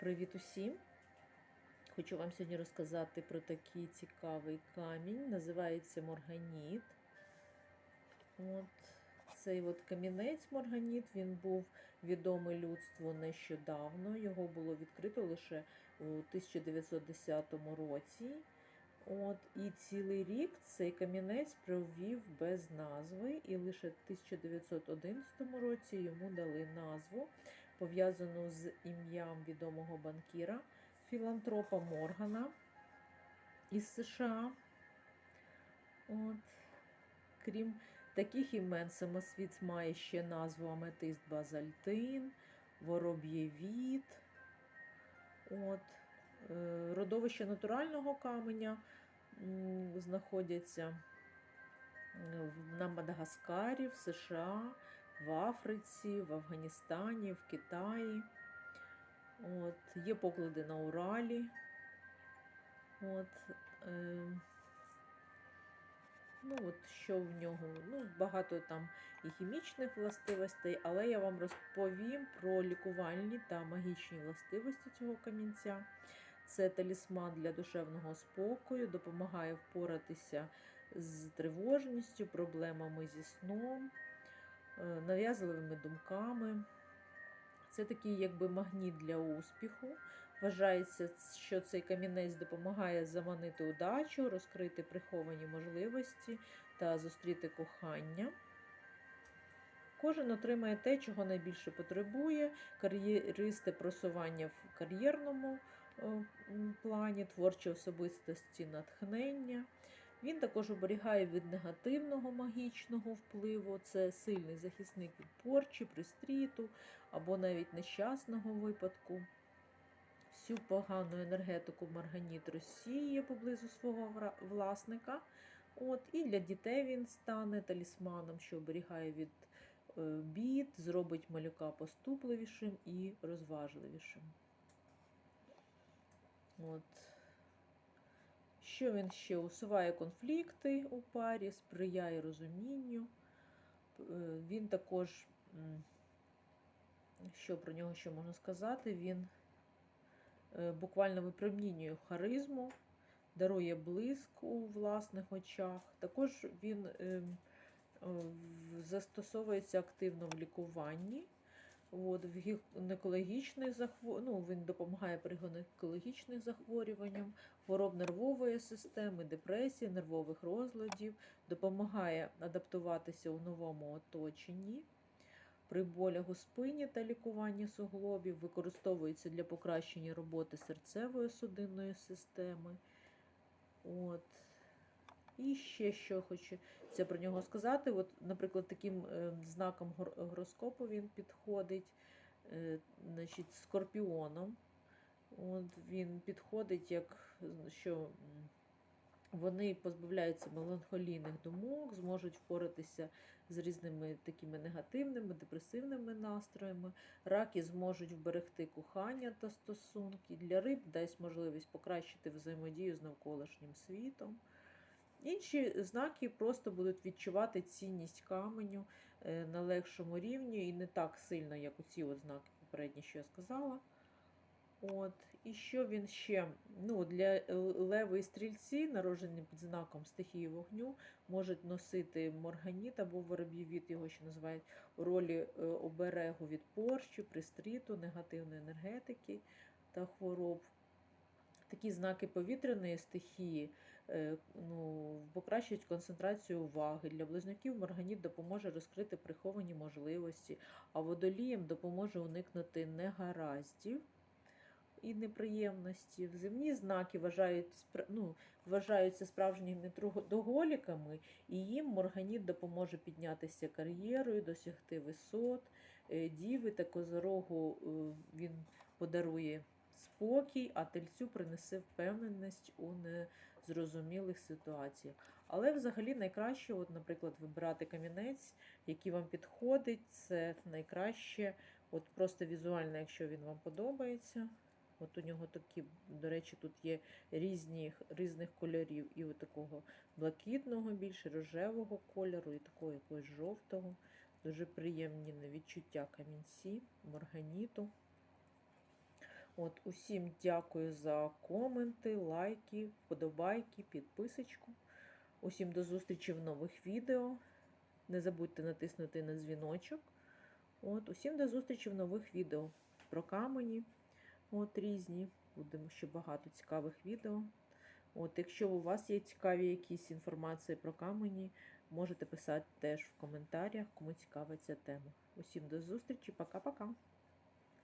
Привіт усім! Хочу вам сьогодні розказати про такий цікавий камінь. Називається морганіт. От цей от камінець морганіт він був відомий людству нещодавно. Його було відкрито лише у 1910 році. От, І цілий рік цей камінець провів без назви, і лише в 1911 році йому дали назву, пов'язану з ім'ям відомого банкіра філантропа Моргана із США. От. Крім таких імен, самосвіт має ще назву Аметист Базальтин, Вороб'євіт. От. Е, Родовища натурального каменя знаходяться е, на Мадагаскарі, в США, в Африці, в Афганістані, в Китаї. От, є поклади на Уралі. От, е, ну, от що в нього? Ну, багато там і хімічних властивостей, але я вам розповім про лікувальні та магічні властивості цього камінця. Це талісман для душевного спокою, допомагає впоратися з тривожністю, проблемами зі сном, нав'язливими думками. Це такий якби магніт для успіху. Вважається, що цей камінець допомагає заманити удачу, розкрити приховані можливості та зустріти кохання. Кожен отримає те, чого найбільше потребує. Кар'єристи просування в кар'єрному е, плані, творчі особистості, натхнення. Він також оберігає від негативного магічного впливу. Це сильний захисник від порчі, пристріту або навіть нещасного випадку. Всю погану енергетику марганіт розсіє поблизу свого власника. От, і для дітей він стане талісманом, що оберігає від е, бід, зробить малюка поступливішим і розважливішим. От. Що він ще усуває конфлікти у парі, сприяє розумінню. Е, Він також, що про нього ще можна сказати, він е, буквально випромінює харизму, дарує блиск у власних очах. Також він ем, е, застосовується активно в лікуванні. От, в гінекологічних захво... ну, він допомагає при гінекологічних захворюваннях, хвороб нервової системи, депресії, нервових розладів, допомагає адаптуватися у новому оточенні. При болях у спині та лікуванні суглобів використовується для покращення роботи серцевої судинної системи. От. І ще що хочеться про нього сказати. От, наприклад, таким е, знаком гороскопу він підходить, е, значить, скорпіоном. От він підходить, як що вони позбавляються меланхолійних думок, зможуть впоратися з різними такими негативними, депресивними настроями. Раки зможуть вберегти кохання та стосунки. Для риб дасть можливість покращити взаємодію з навколишнім світом. Інші знаки просто будуть відчувати цінність каменю е, на легшому рівні і не так сильно, як оці от знаки попередні, що я сказала. От. І що він ще? Ну, для л- леви і стрільці, народжені під знаком стихії вогню, можуть носити морганіт або вороб'євіт, його ще називають у ролі е, оберегу від порчі, пристріту, негативної енергетики та хвороб. Такі знаки повітряної стихії е, ну, покращують концентрацію уваги. Для близнюків морганіт допоможе розкрити приховані можливості, а водоліям допоможе уникнути негараздів і неприємності. Земні знаки вважають, ну, вважаються справжніми трудоголіками, і їм морганіт допоможе піднятися кар'єрою, досягти висот. Е, Діви та козорогу е, він подарує спокій, а тельцю принесе впевненість у незрозумілих ситуаціях. Але взагалі найкраще, от, наприклад, вибирати камінець, який вам підходить, це найкраще, от просто візуально, якщо він вам подобається. От у нього такі, до речі, тут є різні, різних кольорів, і от такого блакитного, більше рожевого кольору, і такого якогось жовтого. Дуже приємні на відчуття камінці, морганіту. От, усім дякую за коменти, лайки, вподобайки, підписочку. Усім до зустрічі в нових відео. Не забудьте натиснути на дзвіночок. От, усім до зустрічі в нових відео про камені. От різні. Будемо ще багато цікавих відео. От, якщо у вас є цікаві якісь інформації про камені, можете писати теж в коментарях, кому цікава ця тема. Усім до зустрічі, пока-пока.